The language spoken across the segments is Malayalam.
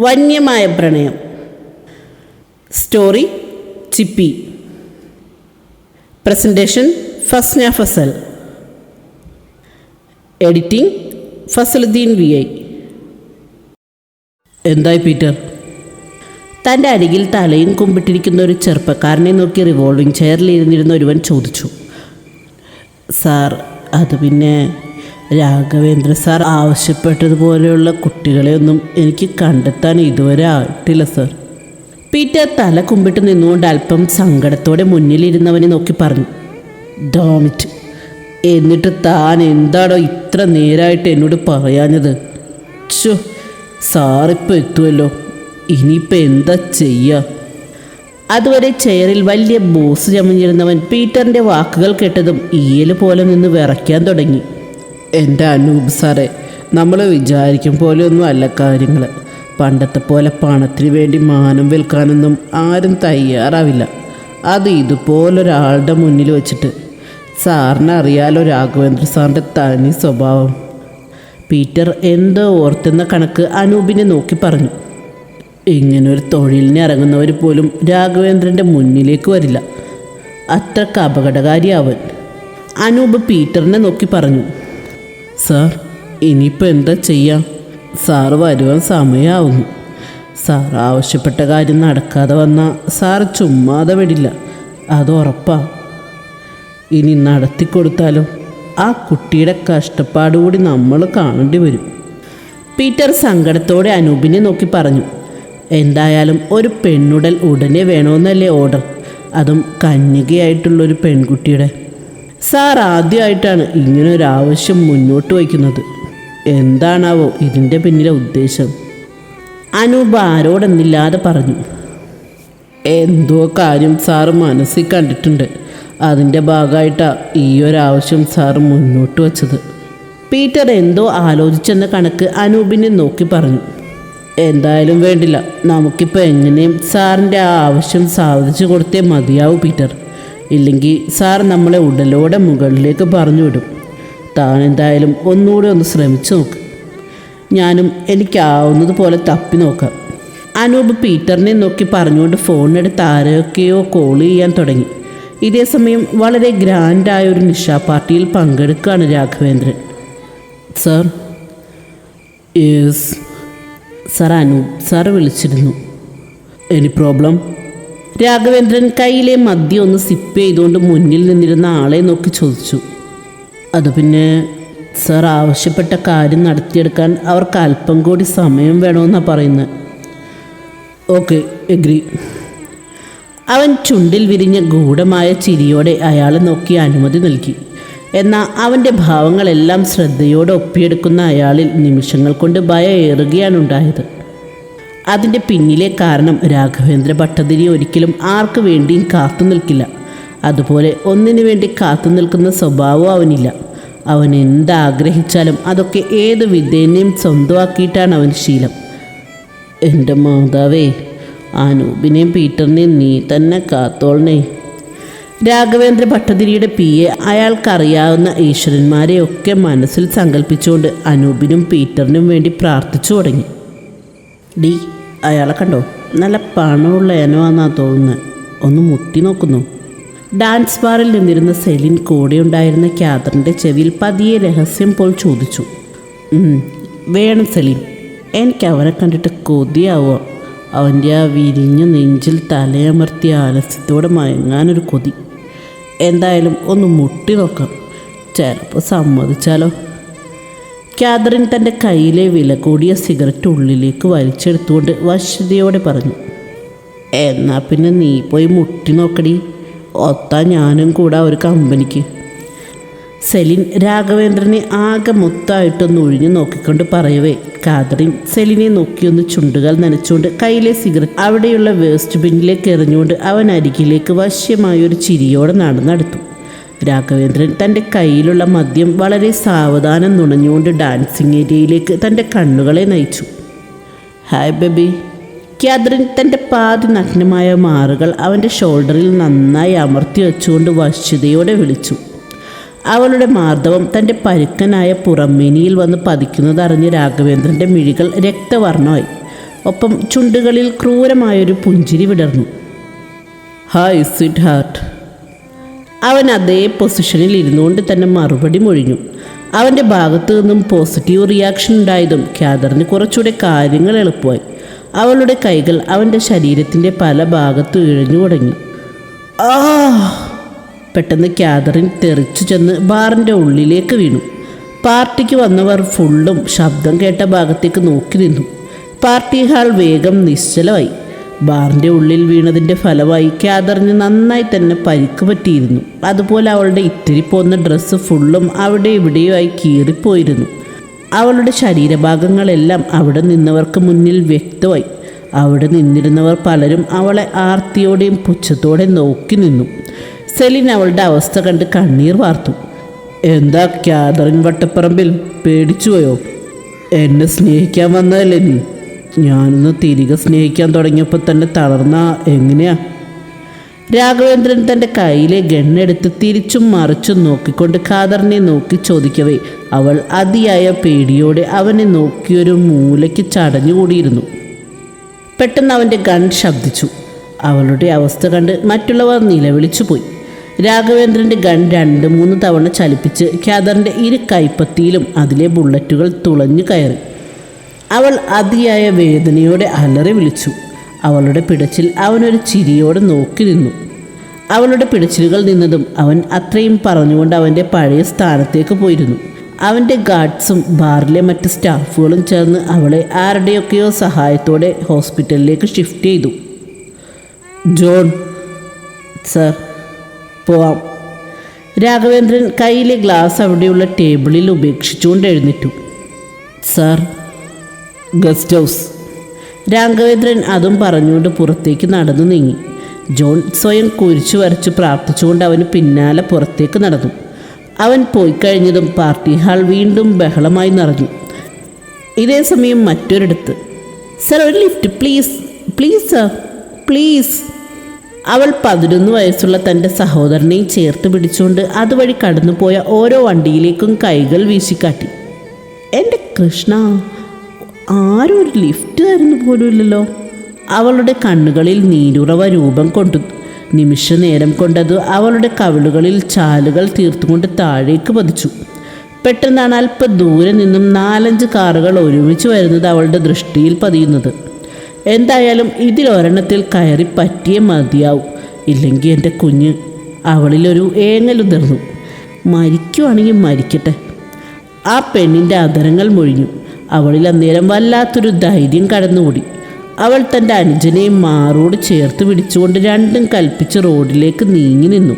വന്യമായ പ്രണയം. Story Chippi. Presentation Fasna Fasal. Editing Fasaluddin V I. എന്തായി പീറ്റർ? തന്റെ അരികിൽ തലയും കുമ്പിട്ടിരിക്കുന്ന ഒരു ചെറുപ്പക്കാരനെ നോക്കി റിവോൾവിംഗ് ചെയറിൽ ഇരുന്നിരുന്ന ഒരുവൻ ചോദിച്ചു. സാർ അത് പിന്നെ രാഘവേന്ദ്ര സാർ ആവശ്യപ്പെട്ടതുപോലെയുള്ള കുട്ടികളെയൊന്നും എനിക്ക് കണ്ടെത്താൻ ഇതുവരെ ആയിട്ടില്ല സാർ. പീറ്റർ തല കുമ്പിട്ട് നിന്നുകൊണ്ട് അല്പം സങ്കടത്തോടെ മുന്നിലിരുന്നവനെ നോക്കി പറഞ്ഞു ഡോമിറ്റ് എന്നിട്ട് താൻ എന്താണോ ഇത്ര നേരായിട്ട് എന്നോട് പറയാഞ്ഞത്? ചോ സാറിപ്പോൾ എത്തുമല്ലോ ഇനിയിപ്പോൾ എന്താ ചെയ്യുക അതുവരെ ചെയറിൽ വലിയ ബോസ് ചമഞ്ഞിരുന്നവൻ പീറ്ററിന്റെ വാക്കുകൾ കേട്ടതും ഈയൽ പോലെ നിന്ന് വിറയ്ക്കാൻ തുടങ്ങി. എന്റെ അനൂപ് സാറേ നമ്മൾ വിചാരിക്കും പോലെയൊന്നും അല്ല കാര്യങ്ങൾ പണ്ടത്തെ പോലെ പണത്തിന് വേണ്ടി മാനം വിൽക്കാനൊന്നും ആരും തയ്യാറാവില്ല. അത് ഇതുപോലൊരാളുടെ മുന്നിൽ വെച്ചിട്ട് സാറിന് അറിയാലോ രാഘവേന്ദ്ര സാറിന്റെ തനി സ്വഭാവം. പീറ്റർ എന്തോ ഓർത്തുന്ന കണക്ക് അനൂപിനെ നോക്കി പറഞ്ഞു. ഇങ്ങനൊരു തൊഴിലിന് ഇറങ്ങുന്നവർ പോലും രാഘവേന്ദ്രന്റെ മുന്നിലേക്ക് വരില്ല. അത്രയ്ക്ക് അപകടകാരി അവൻ അനൂപ് പീറ്ററിനെ നോക്കി പറഞ്ഞു. സാർ ഇനിയിപ്പോൾ എന്താ ചെയ്യാം? സാറ് വരുവാൻ സമയമാവുന്നു സാർ ആവശ്യപ്പെട്ട കാര്യം നടക്കാതെ വന്നാൽ സാർ ചുമ്മാതെ വിടില്ല. അത് ഉറപ്പാ. ഇനി നടത്തിക്കൊടുത്താലോ? ആ കുട്ടിയുടെ കഷ്ടപ്പാട് കൂടി നമ്മൾ കാണേണ്ടി വരും. പീറ്റർ സങ്കടത്തോടെ അനൂപിനെ നോക്കി പറഞ്ഞു. എന്തായാലും ഒരു പെണ്ണുടൽ ഉടനെ വേണമെന്നല്ലേ ഓർഡർ? അതും കന്യകയായിട്ടുള്ളൊരു പെൺകുട്ടിയുടെ. സാർ ആദ്യമായിട്ടാണ് ഇങ്ങനെ ഒരു ആവശ്യം മുന്നോട്ട് വയ്ക്കുന്നത്. എന്താണാവോ ഇതിന്റെ പിന്നിലെ ഉദ്ദേശം. അനൂപ് ആരോടെന്നില്ലാതെ പറഞ്ഞു. എന്തോ കാര്യം സാറ് മനസ്സിൽ കണ്ടിട്ടുണ്ട്. അതിന്റെ ഭാഗമായിട്ടാണ് ഈ ഒരു ആവശ്യം സാറ് മുന്നോട്ട് വച്ചത്. പീറ്റർ എന്തോ ആലോചിച്ചെന്ന കണക്ക് അനൂപിനെ നോക്കി പറഞ്ഞു. എന്തായാലും വേണ്ടില്ല നമുക്കിപ്പോൾ എങ്ങനെയും സാറിന്റെ ആ ആവശ്യം സാധിച്ചു കൊടുത്തേ മതിയാവൂ പീറ്റർ. ഇല്ലെങ്കിൽ സാർ നമ്മളെ ഉടലോടെ മുകളിലേക്ക് പറഞ്ഞു വിടും. താൻ എന്തായാലും ഒന്നുകൂടെ ഒന്ന് ശ്രമിച്ചു നോക്ക്. ഞാനും എനിക്കാവുന്നതുപോലെ തപ്പി നോക്കാം. അനൂപ് പീറ്ററിനെ നോക്കി പറഞ്ഞുകൊണ്ട് ഫോണെടുത്ത് ആരൊക്കെയോ കോൾ ചെയ്യാൻ തുടങ്ങി. ഇതേ സമയം വളരെ ഗ്രാൻഡായ ഒരു നിഷാ പാർട്ടിയിൽ പങ്കെടുക്കുകയാണ് Raghavendran. Sir yes. Sir Anoop sir വിളിച്ചിരുന്നു. Any problem? രാഘവേന്ദ്രൻ കയ്യിലെ മദ്യം ഒന്ന് സിപ്പ് ചെയ്തുകൊണ്ട് മുന്നിൽ നിന്നിരുന്ന ആളെ നോക്കി ചോദിച്ചു. അത് പിന്നെ സർ ആവശ്യപ്പെട്ട കാര്യം നടത്തിയെടുക്കാൻ അവർക്ക് അല്പം കൂടി സമയം വേണമെന്നാണ് പറയുന്നത് ഓക്കെ എഗ്രി അവൻ ചുണ്ടിൽ വിരിഞ്ഞ ഗൂഢമായ ചിരിയോടെ അയാളെ നോക്കി അനുമതി നൽകി. എന്നാൽ അവന്റെ ഭാവങ്ങളെല്ലാം ശ്രദ്ധയോടെ ഒപ്പിയെടുക്കുന്ന അയാളിൽ നിമിഷങ്ങൾ കൊണ്ട് ഭയം ഏറുകയാണ് ഉണ്ടായത്. അതിന്റെ പിന്നിലെ കാരണം രാഘവേന്ദ്ര ഭട്ടതിരി ഒരിക്കലും ആർക്കു വേണ്ടിയും കാത്തു നിൽക്കില്ല. അതുപോലെ ഒന്നിനു വേണ്ടി കാത്തു നിൽക്കുന്ന സ്വഭാവം അവനില്ല. അവൻ എന്താഗ്രഹിച്ചാലും അതൊക്കെ ഏത് വിധേനയും സ്വന്തമാക്കിയിട്ടാണ് അവൻ ശീലം. എന്റെ മാതാവേ അനൂപിനെയും പീറ്ററിനെയും നീ തന്നെ കാത്തോളണേ. രാഘവേന്ദ്ര ഭട്ടതിരിയുടെ പി എ അയാൾക്കറിയാവുന്ന ഈശ്വരന്മാരെയൊക്കെ മനസ്സിൽ സങ്കല്പിച്ചുകൊണ്ട് അനൂപിനും പീറ്ററിനും വേണ്ടി പ്രാർത്ഥിച്ചു തുടങ്ങി. ഡി. അയാളെ കണ്ടോ? നല്ല പണമുള്ള എനവാന്നാ തോന്നുന്നത് ഒന്ന് മുട്ടി നോക്കുന്നു. ഡാൻസ് ബാറിൽ നിന്നിരുന്ന സെലിൻ കൂടെയുണ്ടായിരുന്ന ക്യാദറിന്റെ ചെവിയിൽ പതിയെ രഹസ്യം പോൽ ചോദിച്ചു. "ഉം, വേണം സെലിൻ. എനിക്ക് അവനെ കണ്ടിട്ട് കൊതിയാവുക. അവന്റെ ആ വിരിഞ്ഞ നെഞ്ചിൽ തലയമർത്തിയ ആലസ്യത്തോടെ മയങ്ങാനൊരു കൊതി. എന്തായാലും ഒന്ന് മുട്ടി നോക്കാം. ചിലപ്പോൾ സമ്മതിച്ചാലോ? കാതറിൻ തന്റെ കയ്യിലെ വില കൂടിയ സിഗരറ്റ് ഉള്ളിലേക്ക് വലിച്ചെടുത്തുകൊണ്ട് വശ്യതയോടെ പറഞ്ഞു എന്നാ പിന്നെ നീ പോയി മുട്ടി നോക്കടി. ഒത്താ ഞാനും കൂടാ ഒരു കമ്പനിക്ക്. സെലിൻ രാഘവേന്ദ്രനെ ആകെ മൊത്തമായിട്ടൊന്ന് ഒഴിഞ്ഞു നോക്കിക്കൊണ്ട് പറയവേ കാതറിൻ സെലിനെ നോക്കിയൊന്ന് ചുണ്ടുകൾ നനച്ചുകൊണ്ട് കയ്യിലെ സിഗരറ്റ് അവിടെയുള്ള വേസ്റ്റ് ബിന്നിലേക്ക് എറിഞ്ഞുകൊണ്ട് അവൻ അരികിലേക്ക് വശ്യമായൊരു ചിരിയോടെ നടന്നെടുത്തു. രാഘവേന്ദ്രൻ തന്റെ കയ്യിലുള്ള മദ്യം വളരെ സാവധാനം നുണഞ്ഞുകൊണ്ട് ഡാൻസിങ് ഏരിയയിലേക്ക് തന്റെ കണ്ണുകളെ നയിച്ചു. Hi baby. ക്യാദ്രൻ തന്റെ പാതി നഗ്നമായ മാറുകൾ അവന്റെ ഷോൾഡറിൽ നന്നായി അമർത്തി വെച്ചുകൊണ്ട് വശ്യതയോടെ വിളിച്ചു. അവളുടെ മാർദ്ദവം തന്റെ പരുക്കനായ പുറമേനിയിൽ വന്ന് പതിക്കുന്നതറിഞ്ഞ് രാഘവേന്ദ്രന്റെ മിഴികൾ രക്തവർണമായി ഒപ്പം ചുണ്ടുകളിൽ ക്രൂരമായൊരു പുഞ്ചിരി വിടർന്നു. ഹായ് സ്വീറ്റ് ഹാർട്ട് അവൻ അതേ പൊസിഷനിൽ ഇരുന്നുകൊണ്ട് തന്നെ മറുപടി മൊഴിഞ്ഞു. അവന്റെ ഭാഗത്തു നിന്നും പോസിറ്റീവ് റിയാക്ഷൻ ഉണ്ടായതും ഖ്യാദറിന് കുറച്ചുകൂടെ കാര്യങ്ങൾ എളുപ്പമായി. അവളുടെ കൈകൾ അവന്റെ ശരീരത്തിന്റെ പല ഭാഗത്തും ഇഴഞ്ഞു തുടങ്ങി. ആ പെട്ടെന്ന് ക്യാദറിൻ തെറിച്ചു ചെന്ന് ബാറിന്റെ ഉള്ളിലേക്ക് വീണു. പാർട്ടിക്ക് വന്നവർ ഫുള്ളും ശബ്ദം കേട്ട ഭാഗത്തേക്ക് നോക്കി നിന്നു. പാർട്ടി ഹാൾ വേഗം നിശ്ചലമായി. ബാറിന്റെ ഉള്ളിൽ വീണതിന്റെ ഫലമായി ക്യാദറിന് നന്നായി തന്നെ പരിക്ക് പറ്റിയിരുന്നു. അതുപോലെ അവളുടെ ഇത്തിരി പോന്ന ഡ്രസ്സ് ഫുള്ളും അവിടെ ഇവിടെയുമായി കീറിപ്പോയിരുന്നു. അവളുടെ ശരീരഭാഗങ്ങളെല്ലാം അവിടെ നിന്നവർക്ക് മുന്നിൽ വ്യക്തമായി. അവിടെ നിന്നിരുന്നവർ പലരും അവളെ ആർത്തിയോടെയും പുച്ഛത്തോടെ നോക്കി നിന്നു. സെലിൻ അവളുടെ അവസ്ഥ കണ്ട് കണ്ണീർ വാർത്തു. എന്താ ക്യാദറിൻ വട്ടപ്പറമ്പിൽ? പേടിച്ചുപോയോ? എന്നെ സ്നേഹിക്കാൻ വന്നതല്ലേ നീ? ഞാനൊന്ന് തിരികെ സ്നേഹിക്കാൻ തുടങ്ങിയപ്പോൾ തന്നെ തളർന്ന. എങ്ങനെയാ? രാഘവേന്ദ്രൻ തന്റെ കയ്യിലെ ഗണ്ണെടുത്ത് തിരിച്ചും മറിച്ചും നോക്കിക്കൊണ്ട് ഖാദറിനെ നോക്കി ചോദിക്കവേ. അവൾ അതിയായ പേടിയോടെ അവനെ നോക്കിയൊരു മൂലയ്ക്ക് ചടഞ്ഞുകൂടിയിരുന്നു. പെട്ടെന്ന് അവന്റെ ഗൺ ശബ്ദിച്ചു. അവളുടെ അവസ്ഥ കണ്ട് മറ്റുള്ളവർ നിലവിളിച്ചു പോയി. രാഘവേന്ദ്രന്റെ ഗൺ രണ്ട് മൂന്ന് തവണ ചലിപ്പിച്ച് ഖ്യാദറിന്റെ ഇരു കൈപ്പത്തിയിലും അതിലെ ബുള്ളറ്റുകൾ തുളഞ്ഞു കയറി. അവൾ അതിയായ വേദനയോടെ അലറി വിളിച്ചു. അവളുടെ പിടച്ചിൽ അവനൊരു ചിരിയോടെ നോക്കി നിന്നു. അവളുടെ പിടച്ചിലുകൾ നിന്നതും അവൻ അത്രയും പറഞ്ഞുകൊണ്ട് അവന്റെ പഴയ സ്ഥാനത്തേക്ക് പോയിരുന്നു. അവന്റെ ഗാർഡ്സും ബാറിലെ മറ്റ് സ്റ്റാഫുകളും ചേർന്ന് അവളെ ആരുടെയൊക്കെയോ സഹായത്തോടെ ഹോസ്പിറ്റലിലേക്ക് ഷിഫ്റ്റ് ചെയ്തു. ജോൺ സർ പോവാം. രാഘവേന്ദ്രൻ കയ്യിലെ ഗ്ലാസ് അവിടെയുള്ള ടേബിളിൽ ഉപേക്ഷിച്ചുകൊണ്ട് എഴുന്നേറ്റു. Sir guest house. രാഘവേന്ദ്രൻ അതും പറഞ്ഞുകൊണ്ട് പുറത്തേക്ക് നടന്നു നീങ്ങി. ജോൺ സ്വയം കുരിച്ചു വരച്ച് പ്രാർത്ഥിച്ചുകൊണ്ട് അവന് പിന്നാലെ പുറത്തേക്ക് നടന്നു. അവൻ പോയി കഴിഞ്ഞതും പാർട്ടി ഹാൾ വീണ്ടും ബഹളമായി നിറഞ്ഞു. ഇതേ സമയം മറ്റൊരിടത്ത് സർ ഒരു lift please please sir please. അവൾ പതിനൊന്ന് വയസ്സുള്ള തന്റെ സഹോദരനെയും ചേർത്ത് പിടിച്ചുകൊണ്ട് അതുവഴി കടന്നുപോയ ഓരോ വണ്ടിയിലേക്കും കൈകൾ വീശിക്കാട്ടി. എന്റെ കൃഷ്ണ ആരും ഒരു ലിഫ്റ്റ് തരുന്നു പോലുമില്ലല്ലോ അവളുടെ കണ്ണുകളിൽ നീരുറവ രൂപം കൊണ്ടു നിമിഷ നേരം കൊണ്ടത് അവളുടെ കവിളുകളിൽ ചാലുകൾ തീർത്തുകൊണ്ട് താഴേക്ക് പതിച്ചു. പെട്ടെന്നാണ് അല്പം ദൂരെ നിന്നും നാലഞ്ച് കാറുകൾ ഒരുമിച്ച് വരുന്നത് അവളുടെ ദൃഷ്ടിയിൽ പതിയുന്നത്. എന്തായാലും ഇതിലൊരെണ്ണത്തിൽ കയറി പറ്റിയേ മതിയാവും. ഇല്ലെങ്കിൽ എന്റെ കുഞ്ഞ് അവളിലൊരു ഏങ്ങലുതിർന്നു മരിക്കുവാണെങ്കിൽ മരിക്കട്ടെ. ആ പെണ്ണിന്റെ അധരങ്ങൾ മൊഴിഞ്ഞു. അവളിൽ അന്നേരം വല്ലാത്തൊരു ധൈര്യം കടന്നുകൂടി. അവൾ തന്റെ അനുജനെയും മാറോട് ചേർത്ത് പിടിച്ചുകൊണ്ട് രണ്ടും കൽപ്പിച്ച് റോഡിലേക്ക് നീങ്ങി നിന്നു.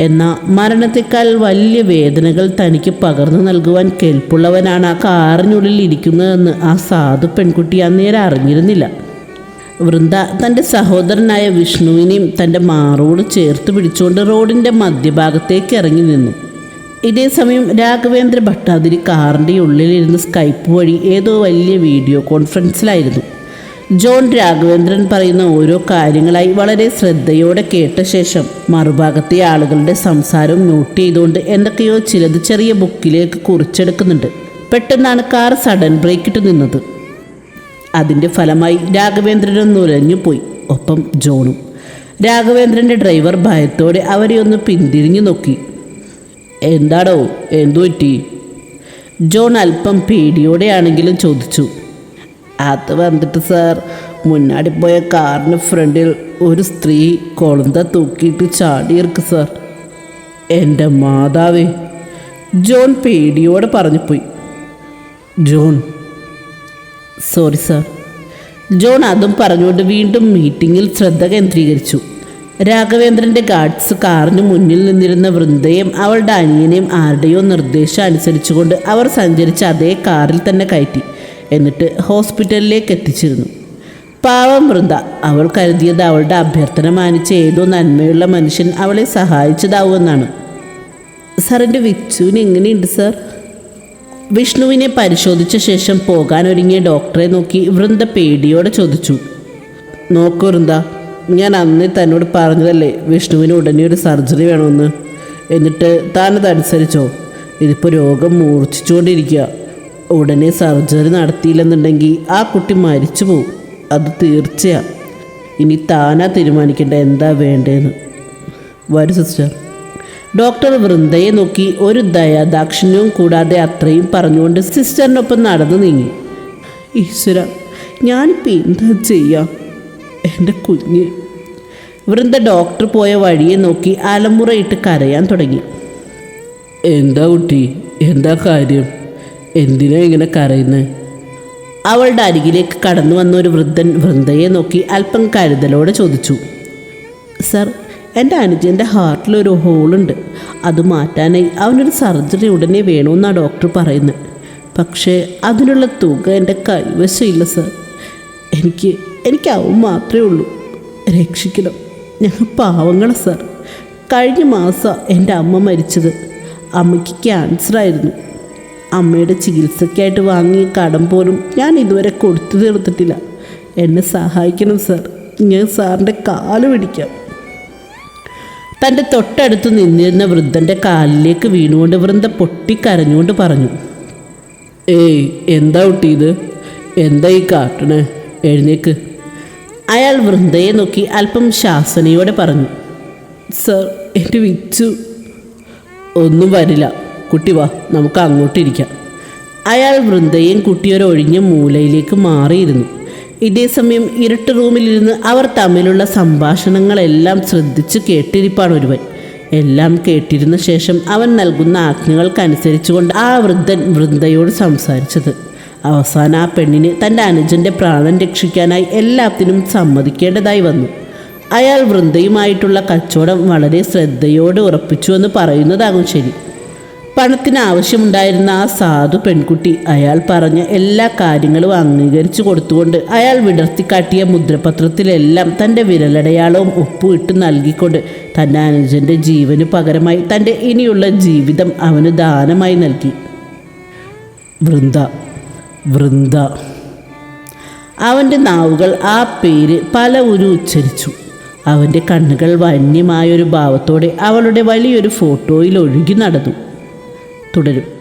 എന്നാൽ മരണത്തെക്കാൾ വലിയ വേദനകൾ തനിക്ക് പകർന്നു നൽകുവാൻ കെൽപ്പുള്ളവനാണ് ആ കാറിനുള്ളിൽ ഇരിക്കുന്നതെന്ന് ആ സാധു പെൺകുട്ടി അന്നേരം അറിഞ്ഞിരുന്നില്ല. വൃന്ദ തന്റെ സഹോദരനായ വിഷ്ണുവിനെയും തന്റെ മാറോട് ചേർത്ത് പിടിച്ചുകൊണ്ട് റോഡിന്റെ മധ്യഭാഗത്തേക്ക് ഇറങ്ങി നിന്നു. ഇതേ സമയം രാഘവേന്ദ്ര ഭട്ടാതിരി കാറിന്റെ ഉള്ളിലിരുന്ന് സ്കൈപ്പ് വഴി ഏതോ വലിയ വീഡിയോ കോൺഫറൻസിലായിരുന്നു. ജോൺ രാഘവേന്ദ്രൻ പറയുന്ന ഓരോ കാര്യങ്ങളായി വളരെ ശ്രദ്ധയോടെ കേട്ട ശേഷം മറുഭാഗത്തെ ആളുകളുടെ സംസാരം നോട്ട് ചെയ്തുകൊണ്ട് എന്തൊക്കെയോ ചിലത് ചെറിയ ബുക്കിലേക്ക് കുറിച്ചെടുക്കുന്നുണ്ട്. പെട്ടെന്നാണ് കാർ സഡൻ ബ്രേക്ക് ഇട്ട് നിന്നത്. അതിന്റെ ഫലമായി രാഘവേന്ദ്രൻ നുരഞ്ഞു പോയി ഒപ്പം ജോണും. രാഘവേന്ദ്രന്റെ ഡ്രൈവർ ഭയത്തോടെ അവരെ ഒന്ന് പിന്തിരിഞ്ഞു നോക്കി. എന്താടോ? എന്തു പറ്റി? ജോൺ അല്പം പേടിയോടെയാണെങ്കിലും ചോദിച്ചു. അത് വന്നിട്ട് സാർ മുന്നാടി പോയ കാറിന് ഫ്രണ്ടിൽ ഒരു സ്ത്രീ കൊളുന്ത തൂക്കിയിട്ട് ചാടിയിർക്ക് സാർ. എന്റെ മാതാവേ. ജോൺ പേടിയോടെ പറഞ്ഞു പോയി ജോൺ. Sorry sir. ജോൺ അതും പറഞ്ഞുകൊണ്ട് വീണ്ടും മീറ്റിങ്ങിൽ ശ്രദ്ധ കേന്ദ്രീകരിച്ചു. രാഘവേന്ദ്രന്റെ ഗാർഡ്സ് കാറിന് മുന്നിൽ നിന്നിരുന്ന വൃന്ദയും അവളുടെ അനിയനെയും ആരുടെയോ നിർദ്ദേശം അനുസരിച്ചുകൊണ്ട് അവർ സഞ്ചരിച്ച അതേ കാറിൽ തന്നെ കയറ്റി. എന്നിട്ട് ഹോസ്പിറ്റലിലേക്ക് എത്തിച്ചിരുന്നു. പാവം വൃന്ദ അവൾ കരുതിയത് അവളുടെ അഭ്യർത്ഥന മാനിച്ച ഏതോ നന്മയുള്ള മനുഷ്യൻ അവളെ സഹായിച്ചതാവുമെന്നാണ്. സാറിന്റെ വിച്ചുവിന് എങ്ങനെയുണ്ട് സാർ വിഷ്ണുവിനെ പരിശോധിച്ച ശേഷം പോകാനൊരുങ്ങിയ ഡോക്ടറെ നോക്കി വൃന്ദ പേടിയോടെ ചോദിച്ചു. നോക്കൂ വൃന്ദ ഞാൻ അന്ന് തന്നോട് പറഞ്ഞതല്ലേ വിഷ്ണുവിന് ഉടനെ ഒരു സർജറി വേണമെന്ന്. എന്നിട്ട് താനതനുസരിച്ചോ ഇതിപ്പോൾ രോഗം മൂർച്ഛിച്ചുകൊണ്ടിരിക്കുക. ഉടനെ സർജറി നടത്തിയില്ലെന്നുണ്ടെങ്കിൽ ആ കുട്ടി മരിച്ചു പോവും. അത് തീർച്ചയാ. ഇനി താനാ തീരുമാനിക്കേണ്ട എന്താ വേണ്ടതെന്ന് വരൂ സിസ്റ്റർ. ഡോക്ടർ വൃന്ദയെ നോക്കി ഒരു ദയാദാക്ഷിണ്യവും കൂടാതെ അത്രയും പറഞ്ഞുകൊണ്ട് സിസ്റ്ററിനൊപ്പം നടന്നു നീങ്ങി. ഈശ്വര ഞാനിപ്പോൾ എന്താ ചെയ്യാം? എന്റെ കുഞ്ഞ്. വൃന്ദ ഡോക്ടർ പോയ വഴിയെ നോക്കി അലമുറയിട്ട് കരയാൻ തുടങ്ങി. എന്താ കുട്ടി? എന്താ കാര്യം? എന്തിനാ ഇങ്ങനെ കരയുന്നത് അവളുടെ അരികിലേക്ക് കടന്നു വന്ന ഒരു വൃദ്ധൻ വൃന്ദയെ നോക്കി അല്പം കരുതലോടെ ചോദിച്ചു. സർ എന്റെ അനുജന്റെ ഹാർട്ടിലൊരു ഹോളുണ്ട് അത് മാറ്റാനായി അവനൊരു സർജറി ഉടനെ വേണമെന്നാണ് ഡോക്ടർ പറയുന്നത് പക്ഷേ അതിനുള്ള തുക എന്റെ കൈവശമില്ല സർ. എനിക്ക് എനിക്ക് അവൻ മാത്രമേ ഉള്ളൂ. രക്ഷിക്കണം. ഞങ്ങൾ പാവങ്ങളെ സാർ. കഴിഞ്ഞ മാസം എന്റെ അമ്മ മരിച്ചത്. അമ്മയ്ക്ക് ക്യാൻസർ ആയിരുന്നു അമ്മയുടെ ചികിത്സയ്ക്കായിട്ട് വാങ്ങിയ കടം പോലും ഞാൻ ഇതുവരെ കൊടുത്തു തീർത്തിട്ടില്ല. എന്നെ സഹായിക്കണം സാർ. ഞാൻ സാറിന്റെ കാൽ പിടിക്കാം. തന്റെ തൊട്ടടുത്ത് നിന്നിരുന്ന വൃദ്ധന്റെ കാലിലേക്ക് വീണുകൊണ്ട് വൃന്ദ പൊട്ടിക്കരഞ്ഞുകൊണ്ട് പറഞ്ഞു ഏയ് എന്താ കുട്ടി ഇത്? എന്താ ഈ കാട്ടണേ എഴുന്നേക്ക്. അയാൾ വൃന്ദയെ നോക്കി അല്പം ശാസനയോടെ പറഞ്ഞു സർ എന്റെ വിച്ചു ഒന്നും വരില്ല. കുട്ടി വാ നമുക്ക് അങ്ങോട്ടിരിക്കാം. അയാൾ വൃന്ദയും കുട്ടിയൊരൊഴിഞ്ഞ മൂലയിലേക്ക് മാറിയിരുന്നു. ഇതേസമയം ഇരുട്ട് റൂമിലിരുന്ന് അവർ തമ്മിലുള്ള സംഭാഷണങ്ങളെല്ലാം ശ്രദ്ധിച്ച് കേട്ടിരിപ്പാണ് ഒരുവൻ. എല്ലാം കേട്ടിരുന്ന ശേഷം അവൻ നൽകുന്ന ആജ്ഞകൾക്കനുസരിച്ചുകൊണ്ട് ആ വൃദ്ധൻ വൃന്ദയോട് സംസാരിച്ചത്. അവസാനം ആ പെണ്ണിന് തന്റെ അനുജന്റെ പ്രാണൻ രക്ഷിക്കാനായി എല്ലാത്തിനും സമ്മതിക്കേണ്ടതായി വന്നു. അയാൾ വൃന്ദയുമായിട്ടുള്ള കച്ചവടം വളരെ ശ്രദ്ധയോടെ ഉറപ്പിച്ചു ഉറപ്പിച്ചുവെന്ന് പറയുന്നതാകും ശരി. പണത്തിന് ആവശ്യമുണ്ടായിരുന്ന ആ സാധു പെൺകുട്ടി അയാൾ പറഞ്ഞ എല്ലാ കാര്യങ്ങളും അംഗീകരിച്ചു കൊടുത്തുകൊണ്ട് അയാൾ വിടർത്തി കാട്ടിയ മുദ്രപത്രത്തിലെല്ലാം തന്റെ വിരലടയാളവും ഒപ്പുമിട്ട് നൽകിക്കൊണ്ട് തന്റെ അനുജന്റെ ജീവന് പകരമായി തന്റെ ഇനിയുള്ള ജീവിതം അവന് ദാനമായി നൽകി. വൃന്ദ വൃന്ദ. അവന്റെ നാവുകൾ ആ പേര് പല ഉരു ഉച്ചരിച്ചു. അവന്റെ കണ്ണുകൾ വന്യമായൊരു ഭാവത്തോടെ അവളുടെ വലിയൊരു ഫോട്ടോയിൽ ഒഴുകി നടന്നു. തുടരും.